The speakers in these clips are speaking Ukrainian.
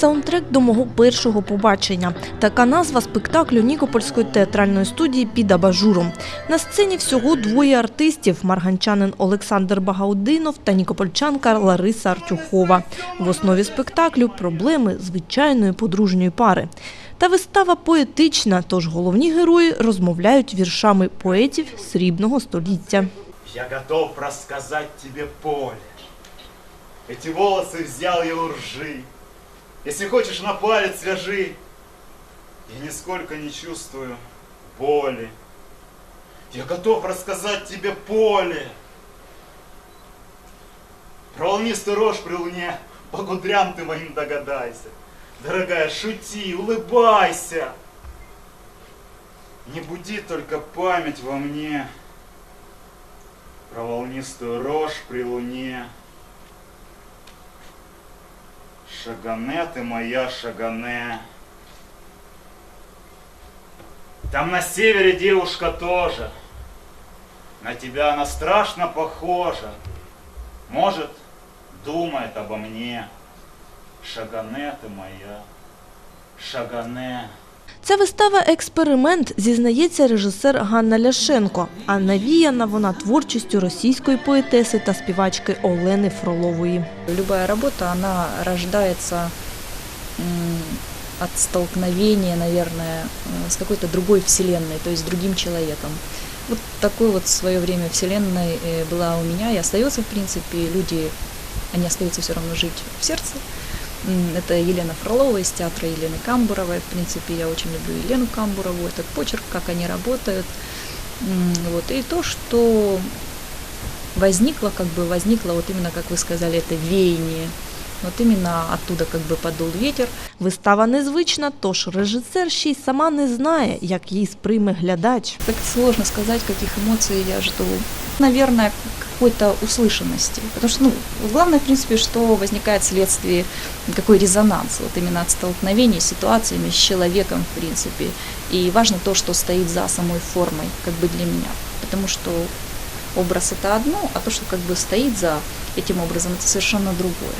Саундтрек до мого першого побачення. Така назва спектаклю Нікопольської театральної студії під абажуром. На сцені всього двоє артистів: марганчанин Олександр Багаудинов та нікопольчанка Лариса Артюхова. В основі спектаклю проблеми звичайної подружньої пари. Та вистава поетична, тож головні герої розмовляють віршами поетів срібного століття. Я готов рассказать тебе поле. Эти волосы взял я у ржи. Если хочешь на палец свяжи. Я нисколько не чувствую боли. Я готов рассказать тебе поле. Про волнистую рожь при луне, по кудрям ты моим догадайся. Дорогая, шути, улыбайся. Не буди только память во мне про волнистую рожь при луне. Шагане ты моя, шагане. Там на севере девушка тоже. На тебя она страшно похожа. Может, думает обо мне. Шагане ты моя, шагане. Ця вистава експеримент, зізнається режисер Ганна Ляшенко. А навіяна вона творчістю російської поетеси та співачки Олени Фролової. Любая работа, она рождается м, от столкновения, наверное, э, с какой-то другой вселенной, то есть с другим человеком. Вот такой вот в свое время вселенной э, была у меня и остается, в принципе, люди, они остаются все равно жить в сердце. М, Это Елена Фролова из театра Елены Камбуровой. В принципе, я очень люблю Елену Камбурову, этот почерк, как они работают. М, Вот. И то, что возникло, как бы возникло, вот именно, как вы сказали, это веяние. Вот именно оттуда как бы подул ветер. Вистава незвична, тож режисер ще й сама не знає, як її сприйме глядач. Так сложно сказать, каких эмоций я жду. Наверное, какой-то услышанности. Потому что, ну, главное, в принципе, что возникает вследствие какой резонанс, вот именно от столкновения с ситуациями, с человеком, в принципе. И важно то, что стоит за самой формой, как бы для меня. Потому что образ это одно, а то, что как бы стоит за этим образом, это совершенно другое.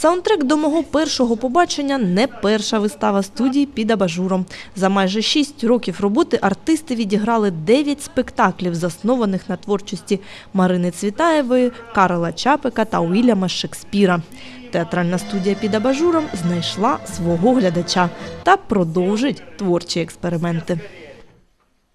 Саундтрек до мого першого побачення не перша вистава студії під абажуром. За майже шість років роботи артисти відіграли дев'ять спектаклів, заснованих на творчості Марини Цвітаєвої, Карла Чапика та Уільяма Шекспіра. Театральна студія під абажуром знайшла свого глядача та продовжить творчі експерименти.